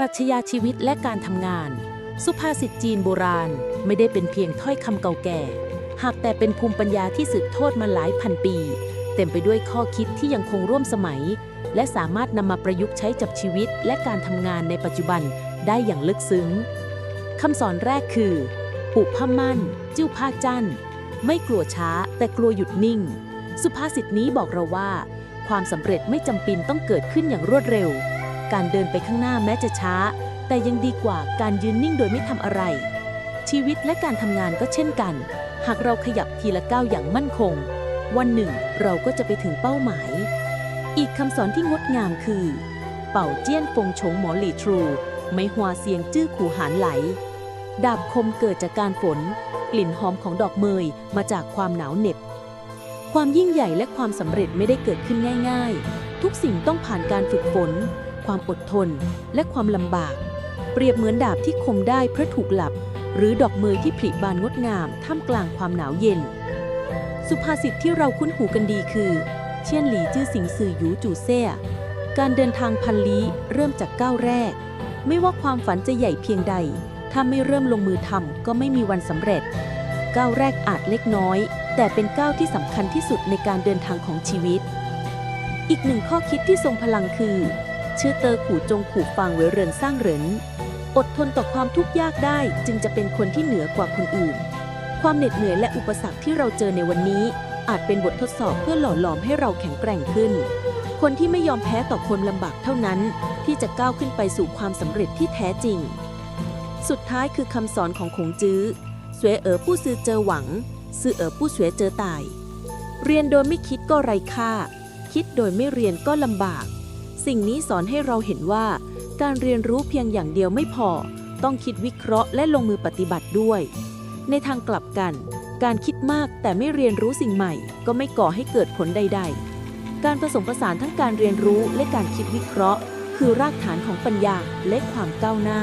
รัชญาชีวิตและการทำงาน สุภาษิตจีนโบราณไม่ได้เป็นเพียงถ้อยคำเก่าแก่ หากแต่เป็นภูมิปัญญาที่สืบทอดมาหลายพันปี เต็มไปด้วยข้อคิดที่ยังคงร่วมสมัย และสามารถนำมาประยุกต์ใช้กับชีวิตและการทำงานในปัจจุบันได้อย่างลึกซึ้งคำสอนแรกคือ ปุผ้ามั่น จิ้วผ้าจั่นไม่กลัวช้าแต่กลัวหยุดนิ่ง สุภาษิตนี้บอกเราว่า ความสำเร็จไม่จำเป็นต้องเกิดขึ้นอย่างรวดเร็ว การเดินไปข้างหน้าแม้จะช้า แต่ยังดีกว่าการยืนนิ่งโดยไม่ทำอะไร ชีวิตและการทำงานก็เช่นกัน หากเราขยับทีละก้าวอย่างมั่นคง วันหนึ่งเราก็จะไปถึงเป้าหมาย อีกคำสอนที่งดงามคือ เป่าเจี้ยนฟงชงหมอหลี่ทรู ไม่หัวเสียงจื้อขู่หานไหล ดาบคมเกิดจากการฝน กลิ่นหอมของดอกเมยมาจากความหนาวเหน็บความยิ่งใหญ่และความสำเร็จไม่ได้เกิดขึ้นง่าย ๆ ทุกสิ่งต้องผ่านการฝึกฝน ความอดทนและความลำบาก เปรียบเหมือนดาบที่คมได้เพราะถูกหลับ หรือดอกเมยที่ผลิบานงดงาม ท่ามกลางความหนาวเย็น สุภาษิตที่เราคุ้นหูกันดีคือ เชียนหลีจื้อสิงสื่อหยูจูเซ่การเดินทางพันลี้เริ่มจากก้าวแรก ไม่ว่าความฝันจะใหญ่เพียงใด ถ้าไม่เริ่มลงมือทำก็ไม่มีวันสำเร็จ ก้าวแรกอาจเล็กน้อย แต่เป็นก้าวที่สำคัญที่สุดในการเดินทางของชีวิตอีกหนึ่งข้อคิดที่ทรงพลังคือ ชื่อเตอขู่จงขู่ฟังไว้เรินสร้างเหรินอดทนต่อความทุกข์ยากได้จึงจะเป็นคนที่เหนือกว่าคนอื่น ความเหน็ดเหนื่อยและอุปสรรคที่เราเจอในวันนี้ อาจเป็นบททดสอบเพื่อหล่อหลอมให้เราแข็งแกร่งขึ้น คนที่ไม่ยอมแพ้ต่อความลำบากเท่านั้น ที่จะก้าวขึ้นไปสู่ความสำเร็จที่แท้จริง สุดท้ายคือคำสอนของคงจื้อสวยเอ๋อผู้ซื้อเจอหวัง ซื้อเอ๋อผู้สวยเจอตาย เรียนโดยไม่คิดก็ไร้ค่า คิดโดยไม่เรียนก็ลำบาก สิ่งนี้สอนให้เราเห็นว่า การเรียนรู้เพียงอย่างเดียวไม่พอ ต้องคิดวิเคราะห์และลงมือปฏิบัติด้วย ในทางกลับกัน การคิดมากแต่ไม่เรียนรู้สิ่งใหม่ ก็ไม่ก่อให้เกิดผลใด ๆ การผสมผสานทั้งการเรียนรู้และการคิดวิเคราะห์ คือรากฐานของปัญญาและความก้าวหน้า